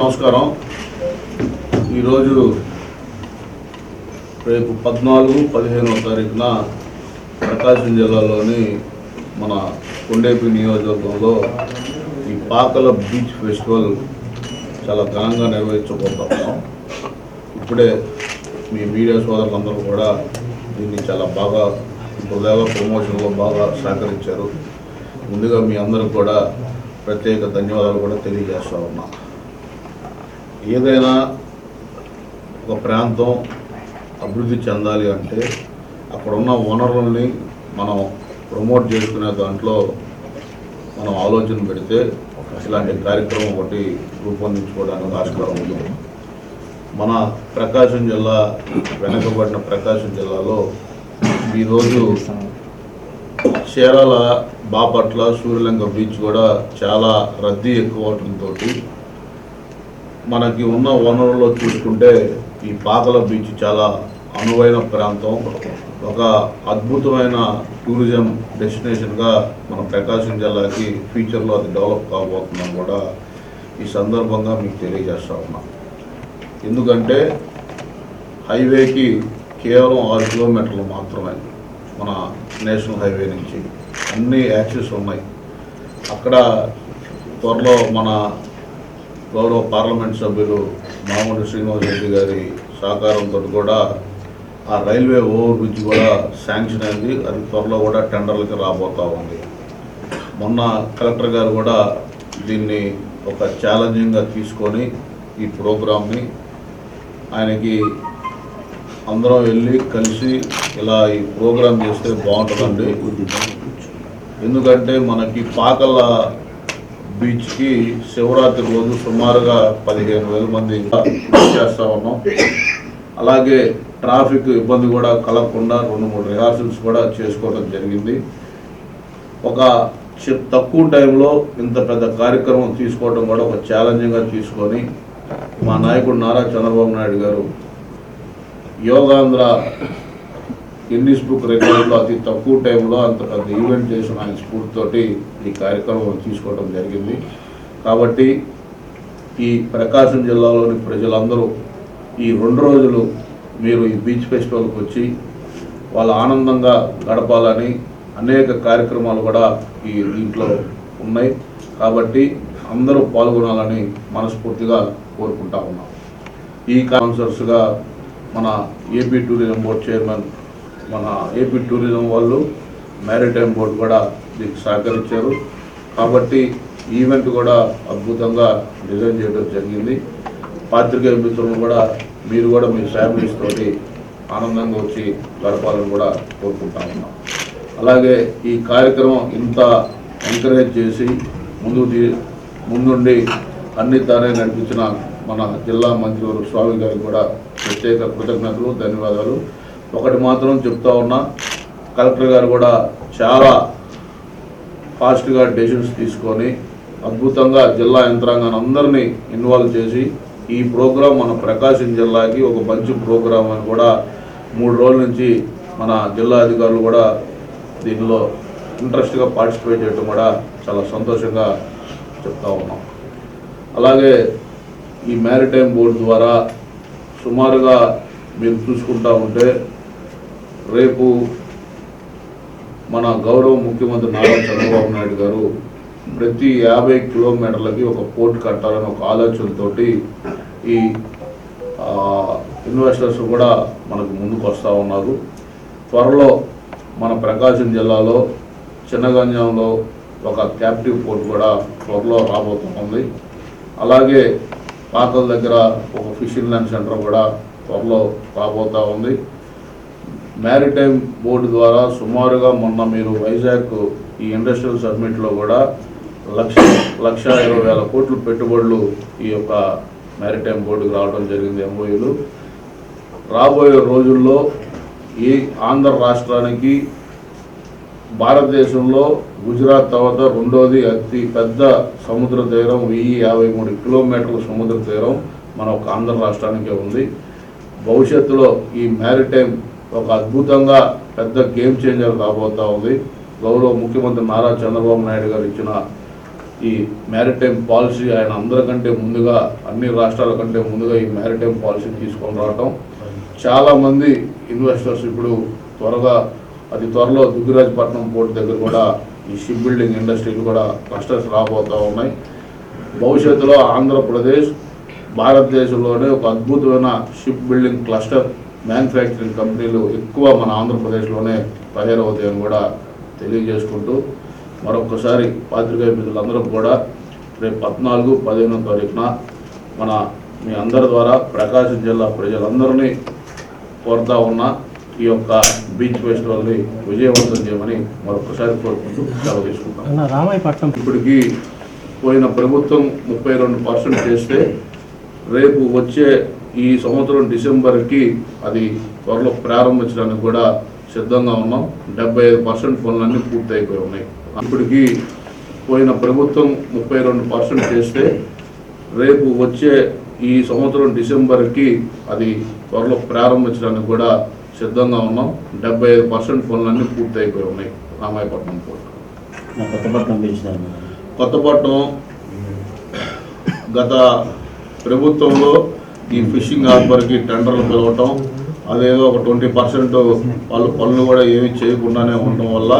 నమస్కారం. ఈరోజు రేపు పద్నాలుగు పదిహేనవ తారీఖున ప్రకాశం జిల్లాలోని మన కొండేపి నియోజకవర్గంలో ఈ పాకల బీచ్ ఫెస్టివల్ చాలా ఘనంగా నిర్వహించబోతున్నాం. ఇప్పుడే మీ మీడియా సోదరులందరూ కూడా దీన్ని చాలా బాగా హృదయాల ప్రమోషన్లో బాగా సహకరించారు. ముందుగా మీ అందరికి కూడా ప్రత్యేక ధన్యవాదాలు కూడా తెలియజేస్తా ఉన్నా. ఏదైనా ఒక ప్రాంతం అభివృద్ధి చెందాలి అంటే అక్కడున్న వనరుల్ని మనం ప్రమోట్ చేసుకునే దాంట్లో మనం ఆలోచన పెడితే ఇలాంటి కార్యక్రమం ఒకటి రూపొందించుకోవడానికి ఆస్కారం ఉంది. మన ప్రకాశం జిల్లా వెనుకబడిన ప్రకాశం జిల్లాలో ఈరోజు చీరాల బాపట్ల సూర్యలంక బీచ్ కూడా చాలా రద్దీ ఎక్కువ అవడంతో మనకి ఉన్న వనరుల్లో చూసుకుంటే ఈ పాకల బీచ్ చాలా అనువైన ప్రాంతం. ఒక అద్భుతమైన టూరిజం డెస్టినేషన్గా మన ప్రకాశం జిల్లాకి ఫ్యూచర్లో అది డెవలప్ కాబోతుందని కూడా ఈ సందర్భంగా మీకు తెలియజేస్తా ఉన్నా. ఎందుకంటే హైవేకి కేవలం ఆరు కిలోమీటర్లు మాత్రమే మన నేషనల్ హైవే నుంచి. అన్ని యాక్సెస్ ఉన్నాయి. అక్కడ త్వరలో మన గౌరవ పార్లమెంట్ సభ్యులు మామూలు శ్రీనివాస్ రెడ్డి గారి సహకారంతో కూడా ఆ రైల్వే ఓవర్ బ్రిడ్జ్ కూడా శాంక్షన్ అయింది. అది త్వరలో కూడా టెండర్లకి రాబోతా ఉంది. మొన్న కలెక్టర్ గారు కూడా దీన్ని ఒక ఛాలెంజింగ్గా తీసుకొని ఈ ప్రోగ్రామ్ని ఆయనకి అందరం వెళ్ళి కలిసి ఇలా ఈ ప్రోగ్రామ్ చేస్తే బాగుంటుందండి. ఎందుకంటే మనకి పాకల బీచ్కి శివరాత్రి రోజు సుమారుగా పదిహేను వేల మంది చేస్తా ఉన్నాం. అలాగే ట్రాఫిక్ ఇబ్బంది కూడా కలగకుండా రెండు మూడు రిహార్సల్స్ కూడా చేసుకోవడం జరిగింది. ఒక తక్కువ టైంలో ఇంత పెద్ద కార్యక్రమం తీసుకోవడం కూడా ఒక ఛాలెంజింగ్గా తీసుకొని మా నాయకుడు నారా చంద్రబాబు నాయుడు గారు యోగాంధ్ర గిన్నీస్ బుక్ రికార్డులో అతి తక్కువ టైంలో అంత పెద్ద ఈవెంట్ చేసిన ఆయన స్ఫూర్తితోటి ఈ కార్యక్రమం తీసుకోవడం జరిగింది. కాబట్టి ఈ ప్రకాశం జిల్లాలోని ప్రజలందరూ ఈ రెండు రోజులు మీరు ఈ బీచ్ ఫెస్టివల్కి వచ్చి వాళ్ళ ఆనందంగా గడపాలని అనేక కార్యక్రమాలు కూడా ఈ దీంట్లో ఉన్నాయి. కాబట్టి అందరూ పాల్గొనాలని మనస్ఫూర్తిగా కోరుకుంటా ఉన్నాం. ఈ కాన్సర్స్గా మన ఏపీ టూరిజం బోర్డ్ చైర్మన్ మన ఏపీ టూరిజం వాళ్ళు మ్యారిటైమ్ బోర్డు కూడా దీనికి సహకరించారు. కాబట్టి ఈవెంట్ కూడా అద్భుతంగా డిజైన్ చేయడం జరిగింది. పాత్రికేయ మిత్రులను కూడా మీరు కూడా మీ ఫ్యామిలీస్ తోటి ఆనందంగా వచ్చి గడపాలని కూడా కోరుకుంటా ఉన్నాం. అలాగే ఈ కార్యక్రమం ఇంత ఎంకరేజ్ చేసి ముందు ముందుండి అన్ని తానే నడిపించిన మన జిల్లా మంత్రివర్గ స్వామి గారికి కూడా ప్రత్యేక కృతజ్ఞతలు ధన్యవాదాలు. ఒకటి మాత్రం చెప్తా ఉన్నా కలెక్టర్ గారు కూడా చాలా ఫాస్ట్గా డెసిషన్స్ తీసుకొని అద్భుతంగా జిల్లా యంత్రాంగాన్ని అందరినీ ఇన్వాల్వ్ చేసి ఈ ప్రోగ్రాం మన ప్రకాశం జిల్లాకి ఒక మంచి ప్రోగ్రాం అని కూడా మూడు రోజుల నుంచి మన జిల్లా అధికారులు కూడా దీనిలో ఇంట్రెస్ట్గా పార్టిసిపేట్ చేయడం కూడా చాలా సంతోషంగా చెప్తా ఉన్నాం. అలాగే ఈ మ్యారిటైమ్ బోర్డు ద్వారా సుమారుగా మీరు చూసుకుంటా ఉంటే రేపు మన గౌరవ ముఖ్యమంత్రి నారా చంద్రబాబు నాయుడు గారు ప్రతి యాభై కిలోమీటర్లకి ఒక పోర్ట్ కట్టాలని ఒక ఆలోచనతోటి ఈ ఇన్వెస్టర్స్ కూడా మనకు ముందుకు వస్తూ ఉన్నారు. త్వరలో మన ప్రకాశం జిల్లాలో చిన్నగంజంలో ఒక క్యాప్టివ్ పోర్ట్ కూడా త్వరలో రాబోతుంది. అలాగే పాకల దగ్గర ఒక ఫిషింగ్ ల్యాండ్ సెంటర్ కూడా త్వరలో రాబోతూ ఉంది. మ్యారిటైమ్ బోర్డు ద్వారా సుమారుగా మొన్న మీరు వైజాగ్ ఈ ఇండస్ట్రియల్ సబ్మిట్లో కూడా లక్ష లక్ష ఇరవై వేల కోట్లు పెట్టుబడులు ఈ యొక్క మ్యారిటైమ్ బోర్డుకు రావడం జరిగింది ఎంఓయూలు రాబోయే రోజుల్లో ఈ ఆంధ్ర రాష్ట్రానికి భారతదేశంలో గుజరాత్ తర్వాత రెండోది అతి పెద్ద సముద్ర తీరం వెయ్యి యాభై మూడు కిలోమీటర్ల సముద్ర తీరం మన ఒక ఆంధ్ర రాష్ట్రానికే ఉంది. భవిష్యత్తులో ఈ మ్యారిటైమ్ ఒక అద్భుతంగా పెద్ద గేమ్ చేంజర్ కాబోతా ఉంది. గౌరవ ముఖ్యమంత్రి నారా చంద్రబాబు నాయుడు గారు ఇచ్చిన ఈ మ్యారిటైమ్ పాలసీ ఆయన అందరికంటే ముందుగా అన్ని రాష్ట్రాల కంటే ముందుగా ఈ మ్యారిటైమ్ పాలసీ తీసుకొని రావటం. చాలామంది ఇన్వెస్టర్స్ ఇప్పుడు త్వరగా అది త్వరలో దుగ్గిరాజపట్నం పోర్ట్ దగ్గర కూడా ఈ షిప్ బిల్డింగ్ ఇండస్ట్రీలు కూడా క్లస్టర్స్ రాబోతూ ఉన్నాయి. భవిష్యత్తులో ఆంధ్రప్రదేశ్ భారతదేశంలోనే ఒక అద్భుతమైన షిప్ బిల్డింగ్ క్లస్టర్ మ్యానుఫ్యాక్చరింగ్ కంపెనీలు ఎక్కువ మన ఆంధ్రప్రదేశ్లోనే తయారవుతాయని కూడా తెలియజేసుకుంటూ మరొకసారి పాత్రికేయ మిత్రులందరూ కూడా రేపు పద్నాలుగు పదిహేనో తారీఖున మన మీ అందరి ద్వారా ప్రకాశం జిల్లా ప్రజలందరినీ కోరుతా ఉన్న ఈ యొక్క బీచ్ ఫెస్టివల్ని విజయవంతం చేయమని మరొకసారి కోరుకుంటూ సెలవు తీసుకుంటాం. రామాయపట్నం. ఇప్పటికి పోయిన ప్రభుత్వం ముప్పై రెండు పర్సెంట్ చేస్తే రేపు వచ్చే ఈ సంవత్సరం డిసెంబర్కి అది త్వరలో ప్రారంభించడానికి కూడా సిద్ధంగా ఉన్నాం. డెబ్బై ఐదు పర్సెంట్ పనులన్నీ పూర్తి అయిపోయి ఉన్నాయి. ఇప్పటికి పోయిన ప్రభుత్వం ముప్పై రెండు పర్సెంట్ చేస్తే రేపు వచ్చే ఈ సంవత్సరం డిసెంబర్కి అది త్వరలో ప్రారంభించడానికి కూడా సిద్ధంగా ఉన్నాం. డెబ్బై ఐదు పర్సెంట్ పనులన్నీ పూర్తి అయిపోయి ఉన్నాయి రామాయపట్నం పోర్టు. కొత్తపట్నం గత ప్రభుత్వంలో ఈ ఫిషింగ్ హార్బర్కి టెండర్లు పిలవటం అదేదో ఒక ట్వంటీ పర్సెంట్ వాళ్ళు పనులు కూడా ఏమీ చేయకుండానే ఉండటం వల్ల